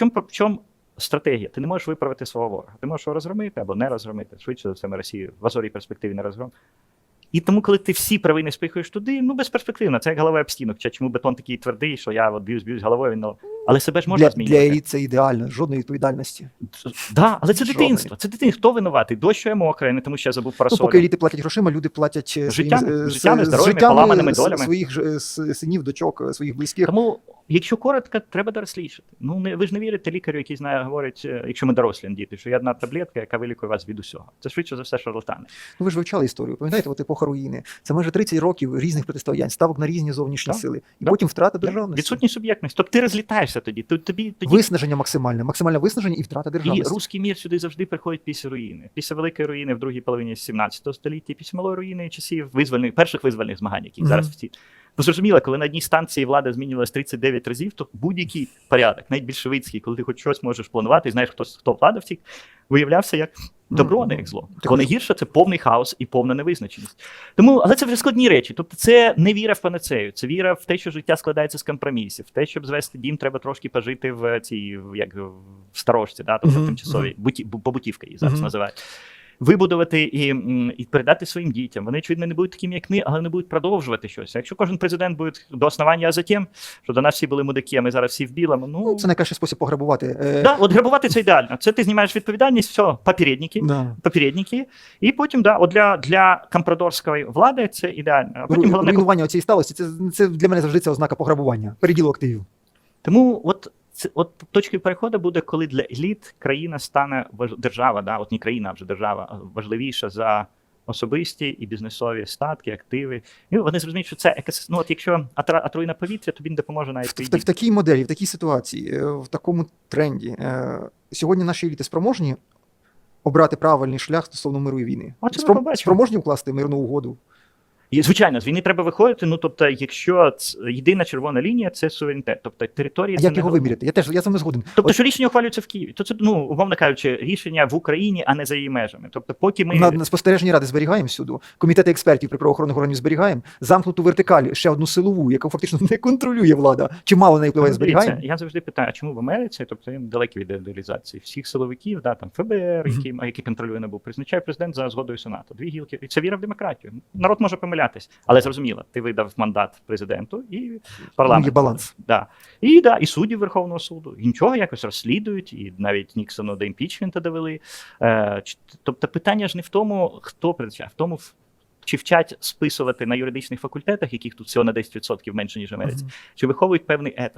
чому, в чому стратегія? Ти не можеш виправити свого ворога. Ти можеш його розгромити або не розгромити. Швидше за все, ми Росію в азорій перспективі не розгром. І тому, коли ти всі провини спихуєш туди, ну безперспективно. Це як голова об стінок. Чому бетон такий твердий, що я от б'юсь, б'юсь головою. Ну, але себе ж можна Для, змінювати. для еліт це ідеально, жодної відповідальності. Да, але це Жодної. дитинство. Це дитинство. Хто винуватий? Дощ я мокре, не тому що я забув Ну, парасолю. поки еліти платять грошима, люди платять е, своїм, е, життями, з- життями поламаними долями. своїх ж- е, с- синів, дочок, е, своїх близьких. Тому, якщо коротко, треба дорослішати. Ну не ви ж не вірите лікарю, який знає, говорить, е, якщо ми дорослі діти, що є одна таблетка, яка вилікує вас від усього. Це швидше за все шарлатани. Ну, ви ж вивчали історію. Пам'ятаєте, от епоха руїни. Це майже 30 років різних протистоянь, ставок на різні зовнішні Так, сили. І так. потім втрата державності. Відсутність суб'єктності. Тобто ти розлітаєшся тоді. Тобі, тобі тоді Виснаження максимальне, максимальне виснаження і втрата і державності. руський мір сюди завжди приходить після руїни. Після великої руїни в другій половині 17 століття, після малої руїни часів визвольних перших визвольних змагань, які Мгм. зараз всі. Ну, зрозуміло, коли на одній станції влада змінювалась 39 разів, то будь-який порядок, навіть більшовицький, коли ти хоч щось можеш планувати, і знаєш, хто, хто влада в цій, виявлявся як добро, а не як зло. От- найгірше це повний хаос і повна невизначеність. Тому, але це вже складні речі. Тобто, це не віра в панацею, це віра в те, що життя складається з компромісів. В те, щоб звести дім, треба трошки пожити в цій як в сторожці, да, тобто тимчасовій буті, бу- побутівка її зараз називають. Вибудувати і, і передати своїм дітям. Вони, очевидно, не будуть такими, як ми, але вони будуть продовжувати щось. Якщо кожен президент буде до основання, а затім, що до нас всі були мудики, а ми зараз всі в білому. Ну, Ну, це найкращий спосіб пограбувати. Е, да, от грабувати це ідеально. Це ти знімаєш відповідальність, все, попередники да. попередники, і потім да, от для, для компрадорської влади це ідеально. А потім головне Руйнування цієї сталості це, це для мене завжди це ознака пограбування, переділу активів. тому от. Це от точкою переходу буде, коли для еліт країна стане держава, да, от не країна, а вже держава важливіша за особисті і бізнесові статки, активи. І вони зрозуміють, що це екосис... ну, от якщо атра- повітря, тобі не допоможе навіть В, в, в такій моделі, в такій ситуації, е, в такому тренді. е, Сьогодні наші еліти спроможні обрати правильний шлях стосовно миру і війни. От ми Спро- спроможні укласти мирну угоду. І, звичайно, з війни треба виходити. Ну тобто, якщо єдина червона лінія це суверенітет, тобто території А як його виміряти? Я теж я вами згоден. Тобто, От що рішення ухвалюється в Києві, то це ну умовно кажучи, рішення в Україні, а не за її межами. Тобто, поки ми на, на спостережні ради зберігаємо всюди, комітети експертів при правоохоронних органів зберігаємо, замкнуту вертикаль, ще одну силову, яку фактично не контролює влада. Чи мало на неї впливає, Ну, зберігаємо? я завжди питаю, чому в Америці, тобто їм далекі від ідеалізації всіх силовиків, да там ФБР, які, які контролює НАБУ, призначає президент за згодою Сенату. Дві гілки, і це віра в демократію. Народ може помилятись, але зрозуміло, ти видав мандат президенту і парламент. Є баланс. Да. І да, і судді Верховного суду. І нічого якось розслідують, і навіть Ніксону до імпічмента довели. Е, тобто питання ж не в тому, хто а в тому, чи вчать списувати на юридичних факультетах, яких тут всього на 10% менше, ніж в Америці, Мгм. чи виховують певний етос.